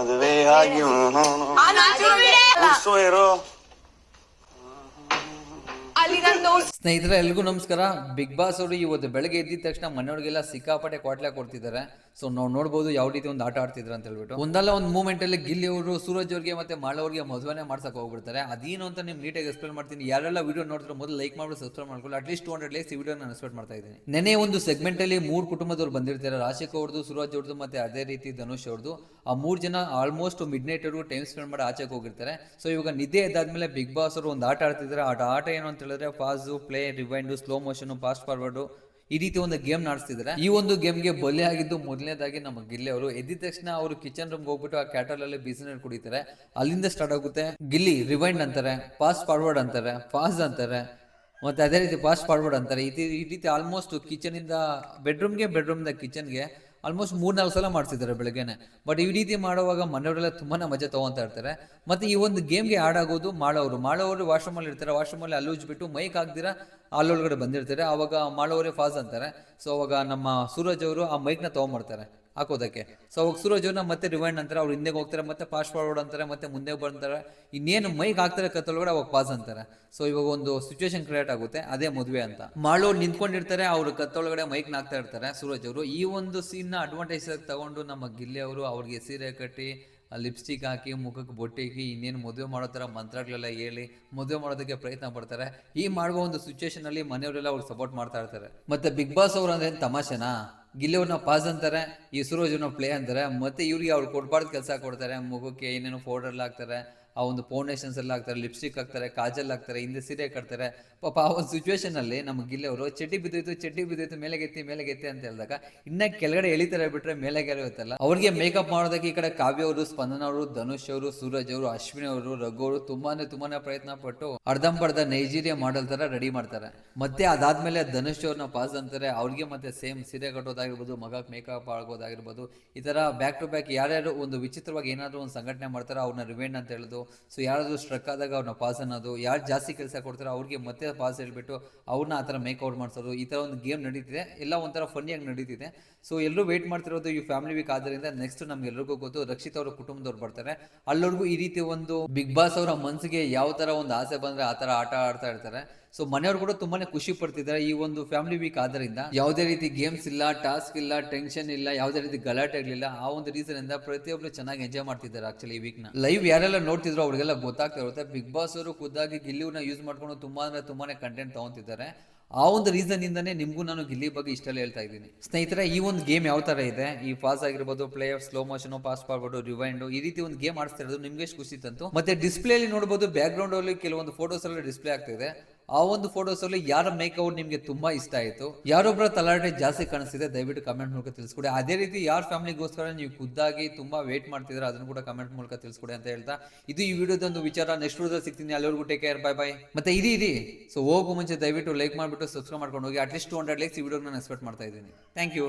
ಮದುವೆ ಆಗಿ ಇರೋ ಅಲ್ಲಿ ನಂದು ಸ್ನೇಹಿತರೆ, ಎಲ್ರಿಗೂ ನಮಸ್ಕಾರ. ಬಿಗ್ ಬಾಸ್ ಅವರು ಇವತ್ತು ಬೆಳಗ್ಗೆ ಎದ್ದಿದ ತಕ್ಷಣ ಮನೆಯವ್ರಿಗೆಲ್ಲ ಸಿಕ್ಕಾಪಟ್ಟೆ ಕ್ವಾಟ್ಲೆ ಕೊಡ್ತಿದ್ದಾರೆ. ಸೊ ನಾವು ನೋಡ್ಬೋದು ಯಾವ ರೀತಿ ಒಂದು ಆಟ ಆಡ್ತಿದ್ರು ಅಂತ ಹೇಳ್ಬಿಟ್ಟು. ಒಂದಲ್ಲ ಒಂದು ಮೂಮೆಂಟ್ ಅಲ್ಲಿ ಗಿಲ್ಲಿ ಅವರು, ಸೂರಜ್ ಅವ್ರಿಗೆ ಮತ್ತೆ ಮಾಳವ್ರಿಗೆ ಮದುವೆನೇ ಮಾಡ್ಸಕ್ ಹೋಗ್ಬಿಡ್ತಾರೆ. ಅದೇನು ಅಂತ ನಿಮ್ಗೆ ನೀಟಾಗಿ ಎಕ್ಸ್ಪ್ಲೇನ್ ಮಾಡ್ತೀನಿ. ಯಾರೆಲ್ಲ ವಿಡಿಯೋ ನೋಡಿದ್ರೆ ಮೊದಲು ಲೈಕ್ ಮಾಡಿ ಸಬ್ಸ್ಕ್ರೈಬ್ ಮಾಡ್ಕೊಳ್ಳಿ. At least two hundred likes video ನಾನು ಎಕ್ಸ್ಪೆಕ್ಟ್ ಮಾಡ್ತಾ ಇದ್ದೀನಿ. ನೆನೆ ಒಂದು ಸೆಗ್ಮೆಂಟ್ ಅಲ್ಲಿ ಮೂರು ಕುಟುಂಬದವ್ರು ಬಂದಿರ್ತಾರೆ. ರಾಶಿಕ್ ಅವ್ರದ್ದು ಸೂರಜ್ ಅವ್ರದ್ದು ಮತ್ತೆ ಅದೇ ರೀತಿ ಧನುಷ್ ಅವ್ರದ್ದು ಆ ಮೂರು ಜನ ಆಲ್ಮೋಸ್ಟ್ ಮಿಡ್ ನೈಟ್ ಅವರು ಟೈಮ್ ಸ್ಪೆಂಡ್ ಮಾಡಿ ಆಚೆಗೆ ಹೋಗಿರ್ತಾರೆ. ಸೊ ಇವಾಗ ನಿದ್ದೆ ಎದ್ದಾದ್ಮೇಲೆ ಬಿಗ್ ಬಾಸ್ ಅವರು ಒಂದು ಆಟ ಆಡ್ತಿದ್ದಾರೆ. ಆಟ ಆಟ ಏನು ಅಂತ ಹೇಳಿದ್ರೆ pause play rewind slow motion fast forward ಈ ರೀತಿ ಒಂದು ಗೇಮ್ ನಡೆಸ್ತಿದ್ದಾರೆ ಈ ಒಂದು ಗೇಮ್ಗೆ ಬಲಿ ಆಗಿದ್ದು ಮೊದಲನೇದಾಗಿ ನಮ್ಮ ಗಿಲ್ಲಿ ಅವರು ಎದ್ದ ತಕ್ಷಣ ಅವರು ಕಿಚನ್ ರೂಮ್ಗೆ ಹೋಗ್ಬಿಟ್ಟು ಆ ಕ್ಯಾಟಲ್ ಅಲ್ಲಿ ಬಿಸಿನೀರು ಕುಡಿತಾರೆ. ಅಲ್ಲಿಂದ ಸ್ಟಾರ್ಟ್ ಆಗುತ್ತೆ. ಗಿಲ್ಲಿ ರಿವೈಂಡ್ ಅಂತಾರೆ ಫಾಸ್ಟ್ ಫಾರ್ವರ್ಡ್ ಅಂತಾರೆ ಫಾಸ್ಟ್ ಅಂತಾರೆ, ಮತ್ತೆ ಅದೇ ರೀತಿ ಫಾಸ್ಟ್ ಫಾರ್ವರ್ಡ್ ಅಂತಾರೆ. ಈ ರೀತಿ- ಆಲ್ಮೋಸ್ಟ್ ಕಿಚನ್ ಇಂದ ಬೆಡ್ರೂಮ್ಗೆ ಬೆಡ್ರೂಮ್ದ ಕಿಚನ್ಗೆ ಆಲ್ಮೋಸ್ಟ್ ಮೂರ್ನಾಲ್ಕು ಸಲ ಮಾಡ್ತಿದ್ದಾರೆ ಬೆಳಗ್ಗೆನೆ. ಬಟ್ ಈ ರೀತಿ ಮಾಡುವಾಗ ಮನೆಯವರೆಲ್ಲ ತುಂಬಾ ಮಜಾ ತಗೊಂತಾ ಇರ್ತಾರೆ. ಮತ್ತೆ ಈ ಒಂದು ಗೇಮ್ಗೆ ಆಡ್ ಮಾಳವರು. ಮಾಡೋರು ವಾಶ್ರೂಮ್ ಅಲ್ಲಿ ಇರ್ತಾರೆ. ವಾಶ್ರೂಮ್ ಅಲ್ಲಿ ಅಲ್ಲೂಜ್ ಬಿಟ್ಟು ಮೈಕ್ ಹಾಕ್ದಿರಾ ಅಲ್ಲೊಳಗಡೆ ಬಂದಿರ್ತಾರೆ. ಅವಾಗ ಮಾಳವರೇ ಫಾಸ್ ಅಂತಾರೆ. ಸೊ ಅವಾಗ ನಮ್ಮ ಸೂರಜ್ ಅವರು ಆ ಮೈಕ್ನ ತಗೊಂಡ್ಬರ್ತಾರೆ ಹಾಕೋದಕ್ಕೆ. ಸೊ ಅವಾಗ ಸೂರಜ್ ಮತ್ತೆ ರಿವೈಂಡ್ ಅಂತಾರೆ ಅವ್ರು ಹಿಂದೆ ಹೋಗ್ತಾರೆ, ಮತ್ತೆ ಫಾಸ್ಟ್ ಫಾರ್ವರ್ಡ್ ಅಂತಾರೆ, ಮತ್ತೆ ಮುಂದೆ ಬರ್ತಾರೆ ಇನ್ನೇನು ಮೈಕ್ ಹಾಕ್ತಾರೆ ಕತ್ತಲೊಳಗಡೆ ಅವಾಗ ಪಾಸ್ ಅಂತಾರೆ. ಸೊ ಇವಾಗ ಒಂದು ಸಿಚುವೇಶನ್ ಕ್ರಿಯೇಟ್ ಆಗುತ್ತೆ, ಅದೇ ಮದುವೆ ಅಂತ. ಮಾಡೋರು ನಿಂತ್ಕೊಂಡಿರ್ತಾರೆ, ಅವ್ರು ಕತ್ತೊಳಗಡೆ ಮೈಕ್ ಹಾಕ್ತಾ ಇರ್ತಾರೆ ಸೂರಜ್ ಅವರು ಈ ಒಂದು ಸೀನ್ನ ಅಡ್ವಾಂಟೇಜ್ ತಗೊಂಡು ನಮ್ಮ ಗಿಲ್ಲಿ ಅವರು ಅವ್ರಿಗೆ ಸೀರೆ ಕಟ್ಟಿ ಲಿಪ್ಸ್ಟಿಕ್ ಹಾಕಿ, ಮುಖಕ್ಕೆ ಬೊಟ್ಟಿಕ್ಕಿ ಇನ್ನೇನು ಮದುವೆ ಮಾಡೋ ಥರ ಮಂತ್ರಗಳೆಲ್ಲ ಹೇಳಿ ಮದುವೆ ಮಾಡೋದಕ್ಕೆ ಪ್ರಯತ್ನ ಪಡ್ತಾರೆ. ಈ ಮಾಡುವ ಒಂದು ಸಿಚುವೇಶನ್ ಅಲ್ಲಿ ಮನೆಯವರೆಲ್ಲ ಅವ್ರು ಸಪೋರ್ಟ್ ಮಾಡ್ತಾ ಇರ್ತಾರೆ. ಮತ್ತೆ ಬಿಗ್ ಬಾಸ್ ಅವ್ರು ಅಂದ್ರೆ ತಮಾಷೆನಾ? ಗಿಲ್ಲಿ ಅವ್ರನ್ನ ಪಾಸ್ ಅಂತಾರೆ, ಈ ಪ್ಲೇ ಅಂತಾರೆ, ಮತ್ತೆ ಇವ್ರಿಗೆ ಅವ್ರು ಕೊಡ್ಬಾರ್ದು ಕೆಲಸ ಕೊಡ್ತಾರೆ ಮಗುಕ್ಕೆ ಏನೇನೋ ಪೌಡರ್ ಹಾಕ್ತಾರೆ. ಆ ಒಂದು ಫೌಂಡೇಶನ್ಸ್ ಎಲ್ಲ ಹಾಕ್ತಾರೆ ಲಿಪ್ಸ್ಟಿಕ್ ಹಾಕ್ತಾರೆ, ಕಾಜಲ್ ಹಾಕ್ತಾರೆ, ಹಿಂದೆ ಸೀರೆ ಕಟ್ತಾರೆ. ಪಾಪ ಆ ಒಂದು ಸಿಚುವೇಶನ್ ಅಲ್ಲಿ ನಮ್ಮ ಗಿಲ್ಲೆಯವರು ಚಡ್ಡಿ ಬಿದ್ದೋಯ್ತು ಚಡ್ಡಿ ಬಿದ್ದೋಯ್ತು ಮೇಲೆಗೆತ್ತಿ ಮೇಲೆ ಗೆತ್ತಿ ಅಂತ ಹೇಳಿದಾಗ ಇನ್ನ ಕೆಳಗಡೆ ಎಳಿತಾರೆ ಬಿಟ್ರೆ ಮೇಲೆ ಇರುತ್ತಲ್ಲ ಅವ್ರಿಗೆ ಮೇಕಪ್ ಮಾಡೋದಕ್ಕೆ ಈ ಕಡೆ ಕಾವ್ಯ ಅವರು, ಸ್ಪಂದನ ಅವರು, ಧನುಷ್ ಅವರು, ಸೂರಜ್ ಅವರು, ಅಶ್ವಿನಿ ಅವರು, ರಘು ಅವರು ತುಂಬಾನೇ ತುಂಬಾನೇ ಪ್ರಯತ್ನ ಪಟ್ಟು ಅರ್ಧಂಬರ್ಧ ನೈಜೀರಿಯಾ ಮಾಡಲ್ ತರ ರೆಡಿ ಮಾಡ್ತಾರೆ. ಮತ್ತೆ ಅದಾದ್ಮೇಲೆ ಧನುಷ್ ಅವ್ರನ್ನ ಪಾಸ್ ಅಂತಾರೆ. ಅವ್ರಿಗೆ ಮತ್ತೆ ಸೇಮ್ ಸೀರೆ ಕಟ್ಟೋದಾಗಿರ್ಬೋದು, ಮಗ ಮೇಕಪ್ ಆಗೋದಾಗಿರ್ಬೋದು ಈ ತರ ಬ್ಯಾಕ್ ಟು ಬ್ಯಾಕ್ ಯಾರ್ಯಾರು ಒಂದು ವಿಚಿತ್ರವಾಗಿ ಏನಾದ್ರು ಒಂದು ಸಂಘಟನೆ ಮಾಡ್ತಾರೆ ಅವ್ರನ್ನ ರಿವೆಂಡ್ ಅಂತ ಹೇಳೋದು ಸೊ ಯಾರಾದರೂ ಸ್ಟ್ರಕ್ ಆದಾಗ ಅವ್ರನ್ನ ಪಾಸ್ ಅನ್ನೋದು, ಯಾರು ಜಾಸ್ತಿ ಕೆಲಸ ಕೊಡ್ತಾರೋ ಅವ್ರಿಗೆ ಮತ್ತೆ ಪಾಸ್ ಹೇಳ್ಬಿಟ್ಟು ಅವ್ರನ್ನ ಆ ಥರ ಮೇಕ್ಔಟ್ ಮಾಡಿಸೋದು, ಈ ಥರ ಒಂದು ಗೇಮ್ ನಡೀತಿದೆ. ಎಲ್ಲ ಒಂಥರ ಫನ್ನಿಯಾಗಿ ನಡೀತಿದೆ. ಸೊ ಎಲ್ಲರೂ ವೇಟ್ ಮಾಡ್ತಿರೋದು ಈ ಫ್ಯಾಮಿಲಿ ವೀಕ್ ಆದ್ದರಿಂದ ನೆಕ್ಸ್ಟ್ ನಮ್ಗೆ ಎಲ್ರಿಗೂ ಗೊತ್ತು. ರಕ್ಷಿತ್ ಅವರ ಕುಟುಂಬದವ್ರು ಬರ್ತಾರೆ. ಅಲ್ಲರಿಗೂ ಈ ರೀತಿ ಒಂದು ಬಿಗ್ ಬಾಸ್ ಅವರ ಮನಸ್ಸಿಗೆ ಯಾವ ಥರ ಒಂದು ಆಸೆ ಬಂದ್ರೆ ಆ ಥರ ಆಟ ಆಡ್ತಾ ಇರ್ತಾರೆ. ಸೊ ಮನೆಯವರು ಕೂಡ ತುಂಬಾನೇ ಖುಷಿ ಪಡ್ತಿದ್ದಾರೆ ಈ ಒಂದು ಫ್ಯಾಮಿಲಿ ವೀಕ್ ಆದ್ರಿಂದ. ಯಾವುದೇ ರೀತಿ ಗೇಮ್ಸ್ ಇಲ್ಲ ಟಾಸ್ಕ್ ಇಲ್ಲ ಟೆನ್ಷನ್ ಇಲ್ಲ, ಯಾವುದೇ ರೀತಿ ಗಲಾಟೆ ಇರಲಿಲ್ಲ ಆ ಒಂದು ರೀಸನ್ ಇಂದ ಪ್ರತಿಯೊಬ್ಬರು ಚೆನ್ನಾಗಿ ಎಂಜಾಯ್ ಮಾಡ್ತಿದ್ದಾರೆ ಆಕ್ಚುಲಿ ಈ ವೀಕ್ನ. ಲೈವ್ ಯಾರೆಲ್ಲ ನೋಡ್ತಿದ್ರು ಅವ್ರಿಗೆಲ್ಲ ಗೊತ್ತಾಗ್ತಾ ಇರುತ್ತೆ. ಬಿಗ್ ಬಾಸ್ ಅವರು ಖುದ್ದಾಗಿ ಗಿಲ್ಲಿವ್ನ ಯೂಸ್ ಮಾಡ್ಕೊಂಡು ತುಂಬಾ ಅಂದ್ರೆ ತುಂಬಾನೇ ಕಂಟೆಂಟ್ ತಗೊಂತಿದ್ದಾರೆ. ಆ ಒಂದು ರೀಸನ್ ಇಂದನೇ ನಿಮ್ಗೂ ನಾನು ಗಿಲ್ಲಿ ಬಗ್ಗೆ ಇಷ್ಟೆಲ್ಲ ಹೇಳ್ತಾ ಇದ್ದೀನಿ. ಸ್ನೇಹಿತರೆ, ಈ ಒಂದು ಗೇಮ್ ಯಾವ ತರ ಇದೆ? ಈ ಪಾಸ್ ಆಗಿರ್ಬೋದು play slow motion pause forward rewind ಈ ರೀತಿ ಒಂದು ಗೇಮ್ ಆಡಿಸ್ತಾ ಇರೋದು ನಿಮ್ಗೆ ಖುಷಿ ತಂತು? ಮತ್ತೆ ಡಿಸ್ಪ್ಲೇ ಅಲ್ಲಿ ನೋಡಬಹುದು ಬ್ಯಾಕ್ ಗ್ರೌಂಡ್ ಅಲ್ಲಿ ಕೆಲವೊಂದು ಫೋಟೋಸ್ ಎಲ್ಲ ಡಿಸ್ಪ್ಲೇ ಆಗ್ತಾ ಇದೆ. ಆ ಒಂದು ಫೋಟೋಸ್ ಅಲ್ಲಿ ಯಾರ ಮೇಕೌಟ್ ನಿಮ್ಗೆ ತುಂಬಾ ಇಷ್ಟ ಆಯ್ತು? ಯಾರೊಬ್ಬರ ತಲಾಟೆ ಜಾಸ್ತಿ ಕಾಣಿಸ್ತಿದೆ, ದಯವಿಟ್ಟು ಕಮೆಂಟ್ ಮೂಲಕ ತಿಳಿಸ್ಕೊಡಿ. ಅದೇ ರೀತಿ ಯಾರ ಫ್ಯಾಮಿಲಿಗೋಸ್ಕರ ನೀವು ಖುದ್ದಾಗಿ ತುಂಬಾ ವೇಟ್ ಮಾಡ್ತಿದ್ರೆ ಅದನ್ನು ಕೂಡ ಕಮೆಂಟ್ ಮೂಲಕ ತಿಳಿಸ್ಕೊಡಿ ಅಂತ ಹೇಳ್ತಾ, ಇದು ಈ ವಿಡಿಯೋದ ಒಂದು ವಿಚಾರ ನೆಕ್ಸ್ಟ್ ವಿಡಿಯೋದಲ್ಲಿ ಸಿಗ್ತೀನಿ. ಅಲ್ಲಿವರೆಗೂ ಟೇಕ್ ಕೇರ್ ಬೈ ಬೈ ಮತ್ತೆ ಇರಿ ಇರಿ. ಸೊ ಹೋಗೋ ಮುಂಚೆ ದಯವಿಟ್ಟು ಲೈಕ್ ಮಾಡಿಬಿಟ್ಟು ಸಬ್ಸ್ಕ್ರೈಬ್ ಮಾಡ್ಕೊಂಡು ಹೋಗಿ at least two hundred likes ಈ ವಿಡಿಯೋ ನಾನು ಎಕ್ಸ್ಪೆಕ್ಟ್ ಮಾಡ್ತಾ ಇದ್ದೀನಿ. Thank you